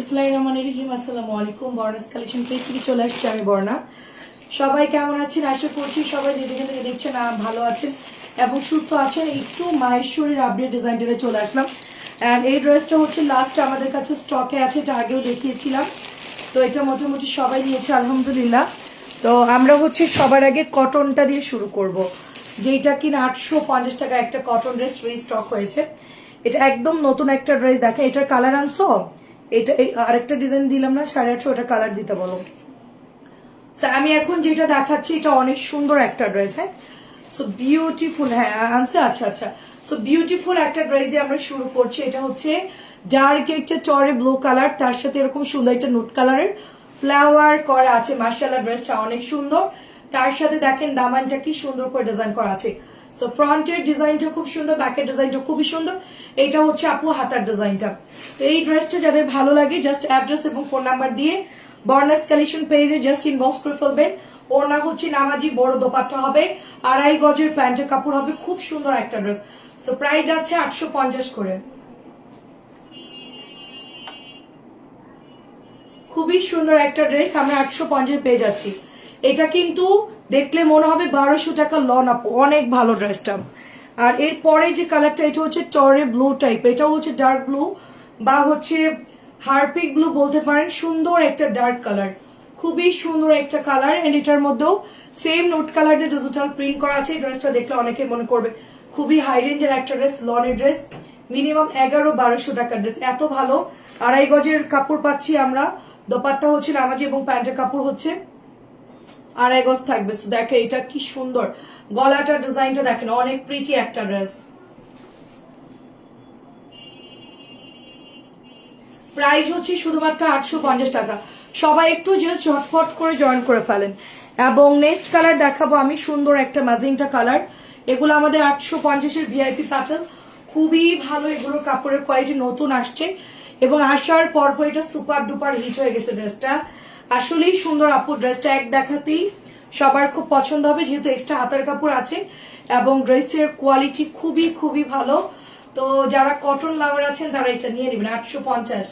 ইসলাই রহমান রহিম, আসসালামু আলাইকুম। বর্ণাস collection page চলে আসছি আমি, বর্ণা। সবাই কেমন আছেন? আশা করছি সবাই যে দেখছেন ভালো আছেন এবং সুস্থ আছেন। একটু চলে আসলাম। এই ড্রেসটা হচ্ছে লাস্ট আমাদের কাছে স্টকে আছে, এটা আগেও দেখিয়েছিলাম। তো এটা মোটামুটি সবাই নিয়েছে, আলহামদুলিল্লাহ। তো আমরা হচ্ছে সবার আগে কটনটা দিয়ে শুরু করব। যেটা কিনা আটশো পঞ্চাশ টাকা একটা কটন ড্রেস স্টক হয়েছে। এটা একদম নতুন একটা ড্রেস দেখেন, এটার কালার আনছো এটা আরেকটা ডিজাইন দিলাম না, সাড়ে আটশো ওটা কালার দিতে বলো। আমি এখন যেটা দেখাচ্ছি, এটা অনেক সুন্দর একটা ড্রেস হ্যাঁ? সো বিউটিফুল হ্যাঁ আনছে আচ্ছা আচ্ছা। সো বিউটিফুল একটা ড্রেস দিয়ে আমরা শুরু করছি। এটা হচ্ছে ডার্ক একটা চরে ব্লু কালার তার সাথে এরকম সুন্দর একটা নুট কালারের ফ্লাওয়ার করা আছে। মার্শাল্লাহ ড্রেসটা অনেক সুন্দর। তার সাথে দেখেন, দামানটা কি সুন্দর করে ডিজাইন করা আছে। সো ফ্রন্টের ডিজাইনটা খুব সুন্দর ব্যাকের ডিজাইনটা খুবই সুন্দর। এটা হচ্ছে আপু হাতার ডিজাইনটা তো এই ড্রেসটা যাদের ভালো লাগে জাস্ট অ্যাড্রেস এবং ফোন নাম্বার দিয়ে বর্নাস কালেকশন পেজে জাস্ট ইনবক্স করে ফেলবেন। ওড়না হচ্ছে নামাজি, বড় দোপাট্টা হবে। আড়াই গজের প্যান্টের কাপড় হবে, খুব সুন্দর একটা ড্রেস সো প্রাইস যাচ্ছে আটশো পঞ্চাশ করে। খুবই সুন্দর একটা ড্রেস আমরা আটশো পঞ্চাশ পেয়ে যাচ্ছি এটা কিন্তু দেখলে মনে হবে বারোশো টাকা লন আপু, অনেক ভালো ড্রেসটা। আর এরপরে যে কালারটা এটা হচ্ছে টরে ব্লু টাইপ এটাও হচ্ছে ডার্ক ব্লু বা হচ্ছে হারপিক ব্লু বলতে পারেন, সুন্দর একটা ডার্ক কালার খুবই সুন্দর একটা কালার এন্ড এটার মধ্যেও সেম নোট কালার দিয়ে ডিজিটাল প্রিন্ট করা আছে ড্রেসটা দেখলে অনেকে মনে করবে, খুবই হাই রেঞ্জের একটা ড্রেস লনের ড্রেস মিনিমাম এগারো বারোশো টাকার ড্রেস এত ভালো। আড়াই গজের কাপড় পাচ্ছি আমরা, দোপাট্টা হচ্ছে নামাজি এবং প্যান্টের কাপড় হচ্ছে। আড়াই গজ থাকবে। দেখেন এটা কি সুন্দর। গলাটার ডিজাইনটা দেখেন, অনেক প্রিটি একটা ড্রেস প্রাইস হচ্ছে শুধুমাত্র আটশো পঞ্চাশ টাকা। সবাই একটু জাস্ট ঝটফট করে জয়েন করে ফেলেন। এবং নেক্সট কালার দেখাবো আমি, সুন্দর একটা ম্যাজিংটা কালার এগুলো আমাদের আটশো পঞ্চাশের ভিআইপি প্যাটার্ন খুবই ভালো এগুলোর কাপড়ের কোয়ালিটি নতুন আসছে। এবং আসার পরপর এটা সুপার ডুপার হিট হয়ে গেছে ড্রেসটা আসলেই সুন্দর আপু ড্রেসটা এক দেখাতেই সবার খুব পছন্দ হবে, যেহেতু এক্সট্রা হাতের কাপড় আছে এবং ড্রেসের কোয়ালিটি খুবই খুবই ভালো। তো যারা কটন লাভার আছেন, তারা এটা নিয়ে নেবেন, আটশো পঞ্চাশ।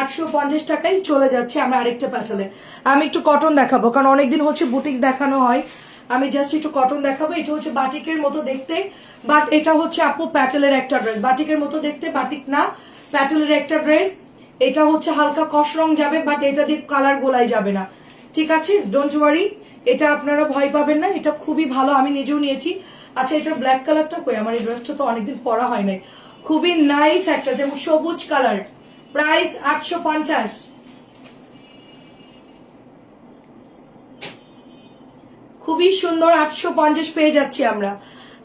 আটশো পঞ্চাশ টাকায় চলে যাচ্ছে আমরা আরেকটা প্যাটালে আমি একটু কটন দেখাবো, কারণ অনেকদিন হচ্ছে বুটিক্স দেখানো হয়। আমি জাস্ট একটু কটন দেখাবো, এটা হচ্ছে বাটিকের মতো দেখতে বাট এটা হচ্ছে আপু প্যাটেলের একটা ড্রেস বাটিকের মতো দেখতে বাটিক না প্যাটেলের একটা ড্রেস, এটা হচ্ছে হালকা কস রং যাবে বাট এটা দিয়ে কালার গোলাই যাবে না। ঠিক আছে? ডোন্ট ওয়ারি এটা আপনারা ভয় পাবেন না, এটা খুবই ভালো, আমি নিজেও নিয়েছি। আচ্ছা এটা ব্ল্যাক কালারটা কই? আমার এই ড্রেসটা তো অনেকদিন পরা হয় নাই। খুবই নাইস একটা যেমন সবুজ কালার প্রাইস আটশো পঞ্চাশ। খুবই সুন্দর, আটশো পঞ্চাশ পেয়ে যাচ্ছি আমরা।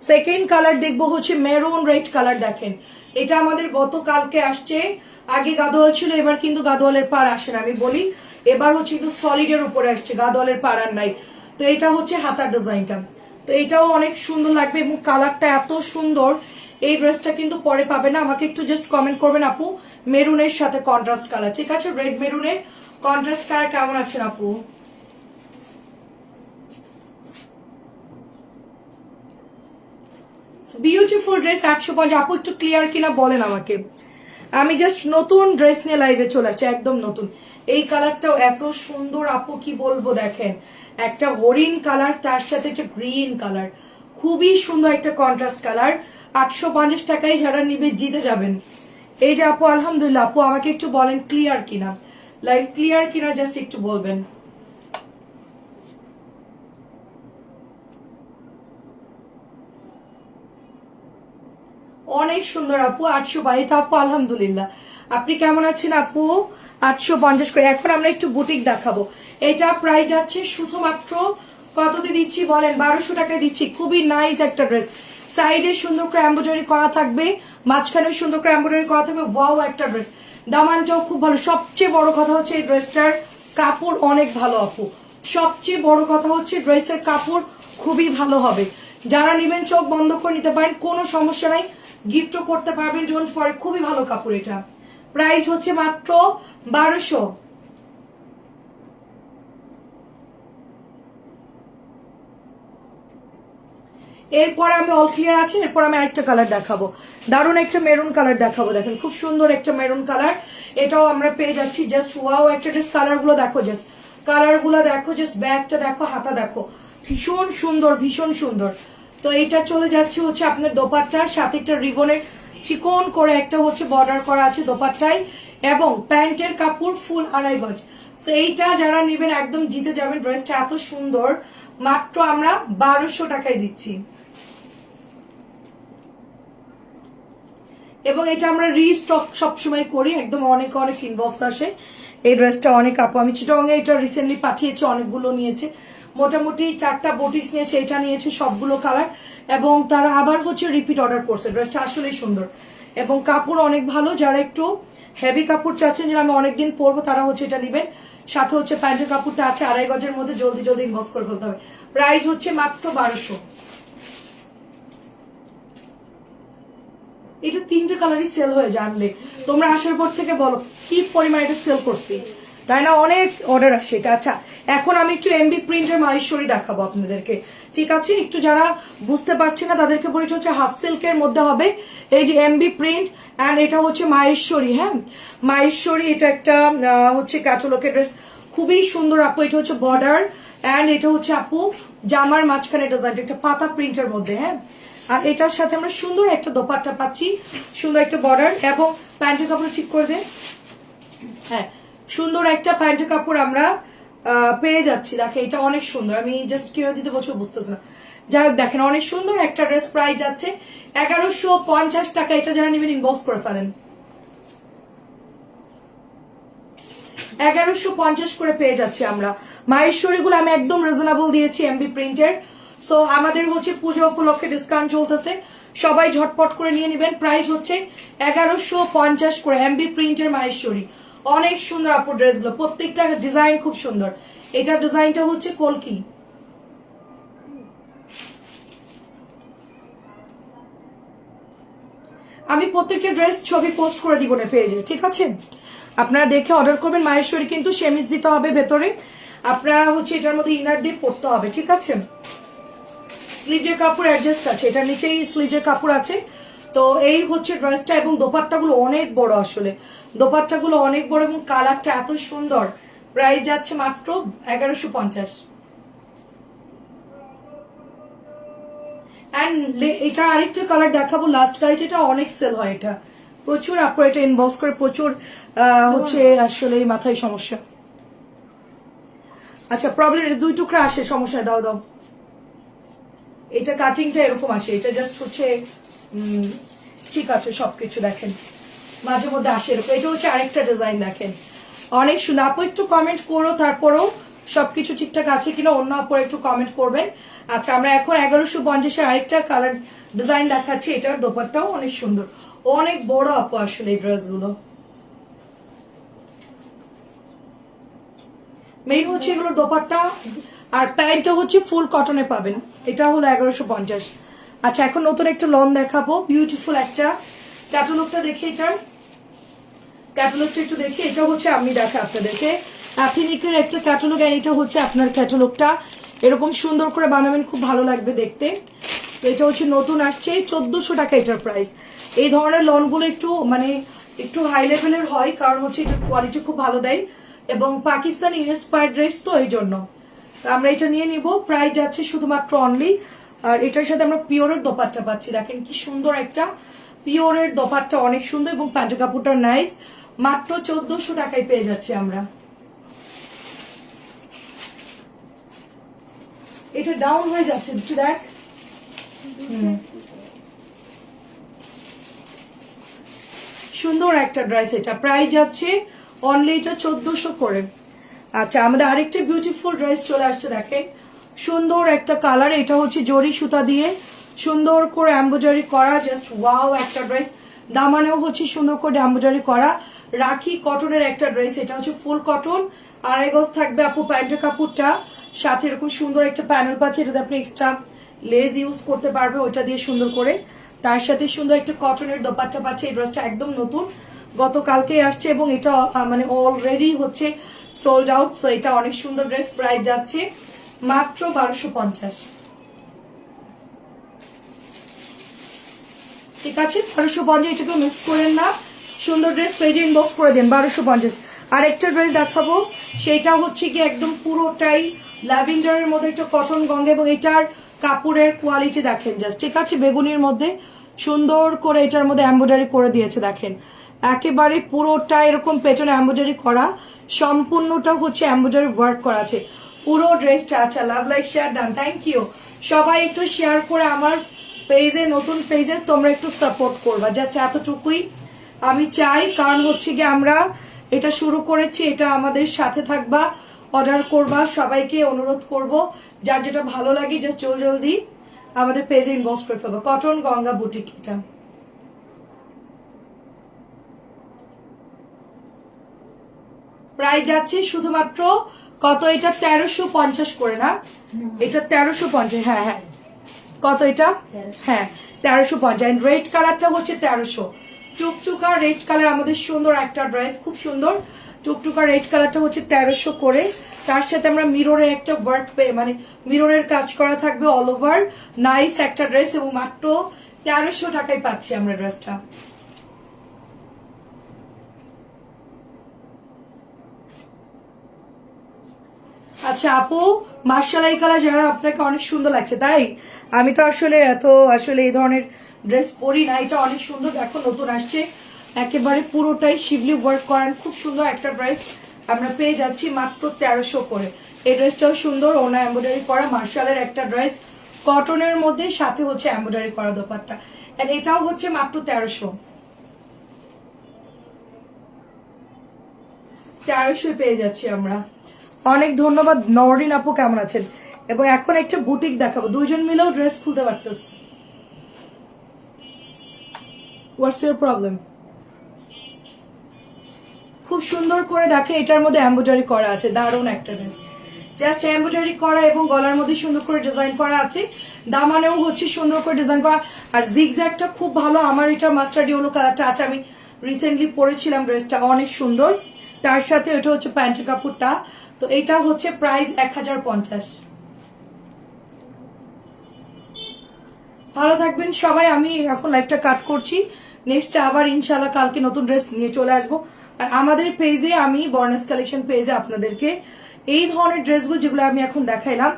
সেকেন্ড কালার দেখব হচ্ছে মেরুন রেড কালার দেখেন। এটা আমাদের গতকালকে আসছে। আগে গাদোয়াল ছিল, এবার কিন্তু গাদোয়ালের পার আসে না। আমি বলি, এবার হচ্ছে কিন্তু সলিডের উপরে আসছে, গাদোয়ালের পার আর নাই। তো এটা হচ্ছে হাতার ডিজাইনটা তো এটাও অনেক সুন্দর লাগবে এবং কালারটা এত সুন্দর, এই ড্রেসটা কিন্তু পরে পাবে না। আমাকে একটু জাস্ট কমেন্ট করবেন আপু, মেরুনের সাথে কন্ট্রাস্ট কালার ঠিক আছে রেড মেরুনের কন্ট্রাস্ট কালার কেমন আছেন আপু? বিউটিফুল ড্রেস আটশো পঞ্চাশ আপু একটু ক্লিয়ার কিনা বলেন আমাকে। আমি জাস্ট নতুন ড্রেস নিয়ে লাইভে চলে আসছি, একদম নতুন। এই কালারটাও এত সুন্দর, আপু কি বলব দেখেন। একটা হরিণ কালার তার সাথে হচ্ছে গ্রিন কালার খুবই সুন্দর একটা কন্ট্রাস্ট কালার আটশো পঞ্চাশ টাকায় যারা নিবে, জিতে যাবেন। এই যে আপু, আলহামদুলিল্লাহ, আপু আমাকে একটু বলেন ক্লিয়ার কিনা। লাইভ ক্লিয়ার কিনা জাস্ট একটু বলবেন। অনেক সুন্দর আপু, আটশো বাইশ আপু, আলহামদুলিল্লাহ। আপনি কেমন আছেন আপু? আটশো পঞ্চাশ করে। এখন আমরা একটু বুটিক দেখাবো। এটা প্রাইস যাচ্ছে শুধুমাত্র কততে দিচ্ছি বলেন? বারোশো টাকায় দিচ্ছি। খুবই নাইস একটা ড্রেস সাইডে সুন্দর করে এম্ব্রয়ডারি করা থাকবে। মাঝখানে সুন্দর করে এম্ব্রয়ডারি করা থাকবে। ওয়াও একটা ড্রেস দামানটাও খুব ভালো। সবচেয়ে বড় কথা হচ্ছে এই ড্রেসটার কাপড় অনেক ভালো আপু। সবচেয়ে বড় কথা হচ্ছে ড্রেসের কাপড় খুবই ভালো হবে। যারা নেবেন চোখ বন্ধ করে নিতে পারেন, কোনো সমস্যা নাই। গিফটও করতে পারবেন। ডোন্ট পরে খুবই ভালো কাপড় এটা। প্রাইস হচ্ছে মাত্র বারোশো। এরপর আমি অল ক্লিয়ার আছে, এরপর আমি আরেকটা কালার দেখাবো। দারুণ একটা মেরুন কালার দেখাবো, দেখেন, খুব সুন্দর একটা মেরুন কালার এটাও আমরা পেয়ে যাচ্ছি জাস্ট ওয়াও একটা জাস্ট কালারগুলো দেখো জাস্ট কালারগুলো দেখো জাস্ট ব্যাগটা দেখো, হাতা দেখো। ভীষণ সুন্দর ভীষণ সুন্দর। তো এটা চলে যাচ্ছে হচ্ছে আপনার দোপাট্টার সাথে একটা রিবনের চিকন করে একটা হচ্ছে বর্ডার করা আছে দোপাট্টায়, এবং প্যান্টের কাপড় ফুল আড়াই গজ। তো এইটা যারা নেবেন একদম জিতে যাবেন, ড্রেসটা এত সুন্দর। মাত্র আমরা বারোশো টাকায় দিচ্ছি। এবং এটা আমরা রিস্টক সবসময় করি, একদম অনেক অনেক ইনবক্স আসে। এই ড্রেসটা অনেক আপু, আমি চিটংয়ে এটা রিসেন্টলি পাঠিয়েছি, অনেকগুলো নিয়েছে। মোটামুটি চারটা বটিস নিয়েছে, এটা নিয়েছে সবগুলো কালার এবং তারা আবার হচ্ছে রিপিট অর্ডার করছে ড্রেসটা আসলেই সুন্দর। এবং কাপড় অনেক ভালো, যারা একটু হেভি কাপড় চাচ্ছেন যেটা আমি অনেকদিন পরবো, তারা হচ্ছে এটা নেবেন। সাথে হচ্ছে প্যান্টের কাপড়টা আছে, আড়াই গজের মধ্যে জলদি জলদি ইনবক্স করে ফেলতে হবে। প্রাইস হচ্ছে মাত্র বারোশো। এটা তিনটে কালারই সেল হয়ে জানলে তোমরা আসার পর থেকে বলো, কি পরিমাণ এটা সেল করছি? তাই না? অনেক অর্ডার আসে এটা। আচ্ছা এখন আমি একটু এমবি প্রিন্টের মাহেশ্বরী দেখাবো আপনাদেরকে। ঠিক আছে? একটু যারা বুঝতে পারছে না, তাদেরকে বলি হচ্ছে হাফ সিল্কের মধ্যে হবে। এই যে এমবি প্রিন্ট অ্যান্ড এটা হচ্ছে মাহেশ্বরী হ্যাঁ? মাহেশ্বরী, এটা একটা হচ্ছে ক্যাটালকের ড্রেস খুবই সুন্দর আপু, এটা হচ্ছে বর্ডার অ্যান্ড এটা হচ্ছে আপু জামার মাঝখানে ডিজাইনটা একটা পাতা প্রিন্টের মধ্যে হ্যাঁ? আর এটার সাথে আমরা সুন্দর একটা দোপাট্টা পাচ্ছি, সুন্দর একটা বর্ডার এবং প্যান্টের কাপড় ঠিক করে দে হ্যাঁ সুন্দর একটা প্যান্টের কাপড় আমরা পেয়ে যাচ্ছি। দেখেন, এটা অনেক সুন্দর। আমি জাস্ট কেউ দিতে বছর বুঝতেছি না। যাই হোক, দেখেন, অনেক সুন্দর একটা ড্রেস প্রাইস যাচ্ছে। এগারোশো পঞ্চাশ টাকা, এটা যারা নেবেন ইনবক্স করে ফেলেন। এগারোশো পঞ্চাশ করে পেয়ে যাচ্ছি আমরা। মাহেশ্বরী গুলো আমি একদম রিজনেবল দিয়েছি এমবি প্রিন্টের সো আমাদের হচ্ছে পুজো উপলক্ষে ডিসকাউন্ট চলতেছে। সবাই ঝটপট করে নিয়ে নেবেন। প্রাইস হচ্ছে এগারোশো পঞ্চাশ করে এমবি প্রিন্টের মাহেশ্বরী। অনেক সুন্দর আপু ড্রেসগুলো। প্রত্যেকটা ডিজাইন খুব সুন্দর। এটার ডিজাইনটা হচ্ছে কলকি। আমি প্রত্যেকটা ড্রেস ছবি পোস্ট করে দিব না পেজে, ঠিক আছে? আপনারা দেখে অর্ডার করবেন, মাহেশ্বরী কিন্তু সেমিস দিতে হবে ভেতরে। আপনারা হচ্ছে এটার মধ্যে ইনার ডিপ পড়তে হবে, ঠিক আছে? স্লিভের কাপড় অ্যাডজাস্ট আছে, এটার নিচেই স্লিভের কাপড় আছে। তো এই হচ্ছে ড্রেসটা এবং দোপাট্টাগুলো অনেক বড় আসলে। দোপাট্টাগুলো অনেক বড় এবং কালারটা এত সুন্দর। প্রাইস যাচ্ছে মাত্র এগারোশো পঞ্চাশ। অ্যান্ড এটা আরেকটা কালার দেখাবো লাস্ট কালার এটা অনেক সেল হয় এটা। প্রচুর আপর এটা ইনবক্স করে প্রচুর হচ্ছে আসলে এই মাথায় সমস্যা। আচ্ছা প্রবলেম এটা দুই টুকরা আসে, সমস্যা দাও দাও। এটা কাটিংটা এরকম আসে, এটা জাস্ট হচ্ছে ঠিক আছে, সবকিছু দেখেন। মাঝে মধ্যে আসে এরকম। এটা হচ্ছে আরেকটা ডিজাইন দেখেন। অনেক সুন্দর। আপু, একটু কমেন্ট করো, তারপরেও সবকিছু ঠিকঠাক আছে কিনা? অন্য আপু একটু কমেন্ট করবেন। আচ্ছা আমরা এখন এগারোশো পঞ্চাশের আরেকটা কালার ডিজাইন দেখাচ্ছি। এটার দোপারটাও অনেক সুন্দর। অনেক বড় আপু আসলে এই ড্রেসগুলো মেইন হচ্ছে এগুলোর দোপাট্টা আর প্যান্টটা হচ্ছে ফুল কটনে পাবেন। এটা হলো এগারোশো পঞ্চাশ। আচ্ছা এখন নতুন একটা লন দেখাবো। বিউটিফুল একটা। ক্যাটালগটা দেখি এটার ক্যাটালগটা একটু দেখি, এটা হচ্ছে আমি দেখা আপনাদেরকে। অ্যাথিনিকের একটা ক্যাটালগ আর এটা হচ্ছে আপনার ক্যাটালগটা এরকম সুন্দর করে বানাবেন, খুব ভালো লাগবে দেখতে। তো এটা হচ্ছে নতুন আসছে, চোদ্দশো টাকা এটার প্রাইস এই ধরনের লনগুলো একটু মানে একটু হাই লেভেলের হয়, কারণ হচ্ছে এটার কোয়ালিটি খুব ভালো দেয়। এবং পাকিস্তান ইন্সপায়ার্ড ড্রেস তো এই জন্য। আমরা এটা নিয়ে নিব। প্রাইস যাচ্ছে শুধুমাত্র অনলি আর এটার সাথে আমরা পিওরের দোপাট্টা পাচ্ছি। দেখেন কি সুন্দর একটা পিওরের দোপাট্টা, অনেক সুন্দর এবং প্যান্টের কাপড়টা নাইস মাত্র চোদ্দশো টাকায় পেয়ে যাচ্ছি আমরা। এটা ডাউন হয়ে যাচ্ছে, একটু দেখ। সুন্দর একটা ড্রেস এটা। প্রাইস যাচ্ছে অনলি এটা চোদ্দশো করে। আচ্ছা আমাদের আরেকটা বিউটিফুল ড্রেস চলে আসছে, দেখেন। সুন্দর একটা কালার, এটা হচ্ছে জরি সুতা দিয়ে সুন্দর করে অ্যাম্বোজারি করা জাস্ট ওয়াও একটা ড্রেস দামানেও হচ্ছে সুন্দর করে অ্যাম্বোজারি করা। রাখি কটনের একটা ড্রেস এটা হচ্ছে ফুল কটন আড়াই গজ থাকবে আপু প্যান্টের কাপড়টা। সাথে এরকম সুন্দর একটা প্যানেল পাচ্ছে এটাতে আপনি এক্সট্রা লেজ ইউজ করতে পারবে, ওইটা দিয়ে সুন্দর করে। তার সাথে সুন্দর একটা কটনের দোপাট্টা পাচ্ছে, এই ড্রেসটা একদম নতুন। গতকালকে আসছে এবং এটা মানে অলরেডি হচ্ছে সোল্ড আউট সো এটা অনেক সুন্দর ড্রেস প্রাইস যাচ্ছে। মাত্র বারোশো পঞ্চাশ। ঠিক আছে, বারোশো পঞ্চাশ, এটাকে মিস করেন না। সুন্দর ড্রেস পেজে ইনবক্স করে দেন, বারোশো পঞ্চাশ। আর একটা ড্রেস দেখাবো, সেটা হচ্ছে কি একদম পুরোটাই ল্যাভেন্ডারের মধ্যে একটা কটন গঙ্গা এবং এটার কাপড়ের কোয়ালিটি দেখেন জাস্ট ঠিক আছে, বেগুনির মধ্যে সুন্দর করে এটার মধ্যে এম্ব্রয়ডারি করে দিয়েছে, দেখেন। একেবারে পুরোটা এরকম পেছনে এম্ব্রয়ডারি করা, সম্পূর্ণটা হচ্ছে এম্ব্রয়ডারি ওয়ার্ক করা আছে। পুরো ড্রেসটা আচ্ছা love like share done thank you সবাই একটু শেয়ার করে আমার পেজে নতুন পেজে তোমরা একটু সাপোর্ট করবা। জাস্ট এতটুকুই আমি চাই, কারণ হচ্ছে কি আমরা এটা শুরু করেছি, এটা আমাদের সাথে থাকবা অর্ডার করবা, সবাইকে অনুরোধ করব। যার যেটা ভালো লাগে জাস্ট জল জলদি আমাদের পেজে ইনবক্স করে ফেলব। কটন গঙ্গা বুটিক এটা। প্রায় যাচ্ছে শুধুমাত্র কত এটা? তেরোশো পঞ্চাশ করে না? এটা তেরোশো পঞ্চাশ হ্যাঁ হ্যাঁ। কত এটা? হ্যাঁ তেরোশো পঞ্চাশ। রেড কালারটা হচ্ছে তেরোশো। টুকটুকা রেড কালার আমাদের সুন্দর একটা ড্রেস খুব সুন্দর। টুকটুকা রেড কালারটা হচ্ছে তেরোশো করে। তার সাথে আমরা মিররের একটা ওয়ার্ক পে মানে মিররের কাজ করা থাকবে অল ওভার নাইস একটা ড্রেস এবং মাত্র তেরোশো টাকায় পাচ্ছি আমরা ড্রেসটা আচ্ছা আপু মার্শাল এই কালার যারা আপনাকে অনেক সুন্দর লাগছে, তাই? আমি তো আসলে এত আসলে এই ধরনের ড্রেস পরি না, এটা অনেক সুন্দর, দেখো নতুন আসছে। একেবারে পুরোটাই শিবলি ওয়ার্ক করেন, খুব সুন্দর একটা ড্রেস আমরা পেয়ে যাচ্ছি মাত্র তেরোশো করে। এই ড্রেসটাও সুন্দর, ওনা এম্ব্রয়ডারি করা, মার্শালের একটা ড্রেস। কটনের মধ্যে, সাথে হচ্ছে এম্ব্রয়ডারি করা দোপাট্টা। আর এটাও হচ্ছে মাত্র তেরোশো। তেরোশো পেয়ে যাচ্ছি আমরা। অনেক ধন্যবাদ, নরিন আপু কেমন আছেন? এবং এখন একটা বুটিক দেখাবো। দুইজন মিলেও ড্রেস খুলতে পারতেছে। হোয়াটস ইউর প্রবলেম খুব সুন্দর করে দেখেন, এটার মধ্যে এম্ব্রয়ডারি করা আছে, দারুণ একটা ড্রেস জাস্ট এম্ব্রয়ডারি করা এবং গলার মধ্যে সুন্দর করে ডিজাইন করা আছে। দামানেও হচ্ছে সুন্দর করে ডিজাইন করা। আর জিগজ্যাগটা খুব ভালো, আমার এটা মাস্টার্ড ইয়েলো কালারটা আছে। আমি রিসেন্টলি পরেছিলাম ড্রেসটা অনেক সুন্দর। তার সাথে এটা হচ্ছে প্যান্টের কাপড়টা। তো এটা হচ্ছে প্রাইস এক হাজার পঞ্চাশ। ভালো থাকবেন সবাই, আমি এখন লাইফটা কাট করছি। নেক্সট আবার ইনশাল্লাহ কালকে নতুন ড্রেস নিয়ে চলে আসব। আর আমাদের পেজে আমি বর্নাস কালেকশন পেজে আপনাদেরকে এই ধরনের ড্রেসগুলো যেগুলো আমি এখন দেখাইলাম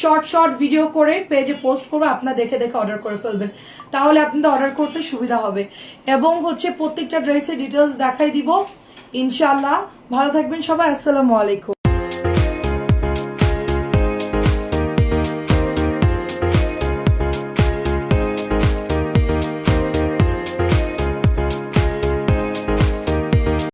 শর্ট শর্ট ভিডিও করে পেজে পোস্ট করব, আপনারা দেখে দেখে অর্ডার করে ফেলবেন। তাহলে আপনাদের অর্ডার করতে সুবিধা হবে। এবং হচ্ছে প্রত্যেকটা ড্রেসের ডিটেলস দেখাই দিব। ইনশাল্লাহ ভালো থাকবেন সবাই, আসসালামু আলাইকুম।